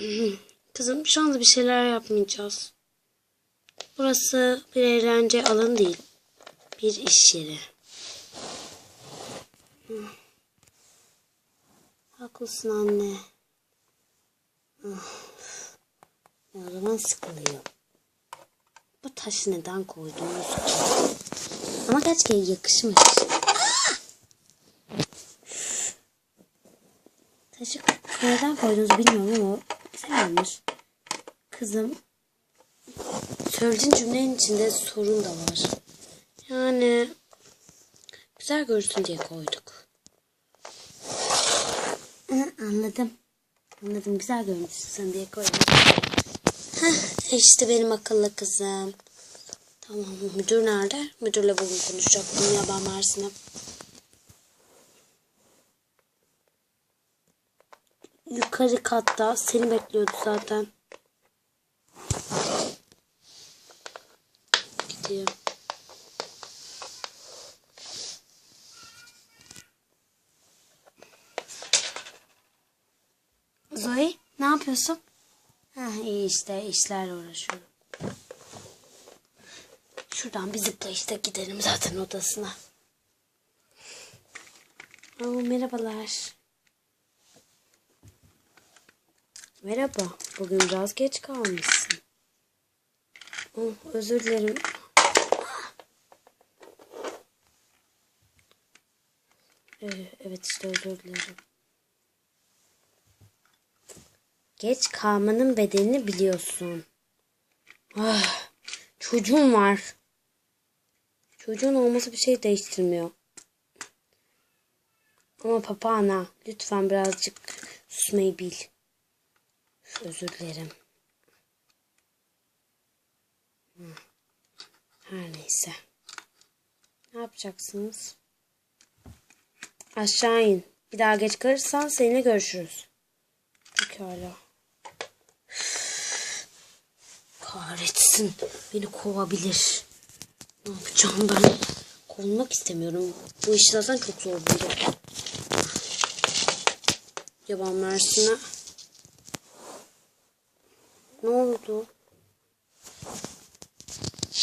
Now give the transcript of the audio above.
Kızım şu anda bir şeyler yapmayacağız. Burası bir eğlence alanı değil. Bir iş yeri. Hı. Haklısın anne. Of. Zaman sıkılıyor. Bu taşı neden koydunuz? Ama kaç kere yakışmış. Taşı neden koyduğunuzu bilmiyorum ama güzel olmuş. Kızım söylediğin cümlenin içinde sorun da var. Yani güzel görsün diye koyduk. Anladım. Anladım güzel görmüşsün diye koydum. Heh, işte benim akıllı kızım. Tamam müdür nerede? Müdürle bugün konuşacaktım ya ben Mersin'e. Yukarı katta seni bekliyordu zaten. Gideyim. Zoe ne yapıyorsun? Ha, iyi işte işlerle uğraşıyorum. Şuradan bir zıpla işte gidelim zaten odasına. Oo, merhabalar. Merhaba. Bugün biraz geç kalmışsın. Oh, özür dilerim. Ee, evet işte özür dilerim. Geç kalmanın bedelini biliyorsun. Ah, çocuğum var. Çocuğun olması bir şey değiştirmiyor. Ama papağana lütfen birazcık susmayı bil. Özür dilerim. Her neyse. Ne yapacaksınız? Aşağı in. Bir daha geç kalırsan seninle görüşürüz. Pekala. Kahretsin. Beni kovabilir. Ne yapacağım ben? Kovulmak istemiyorum. Bu iş zaten çok zor şey. Yaban Mersin'e. Ne oldu?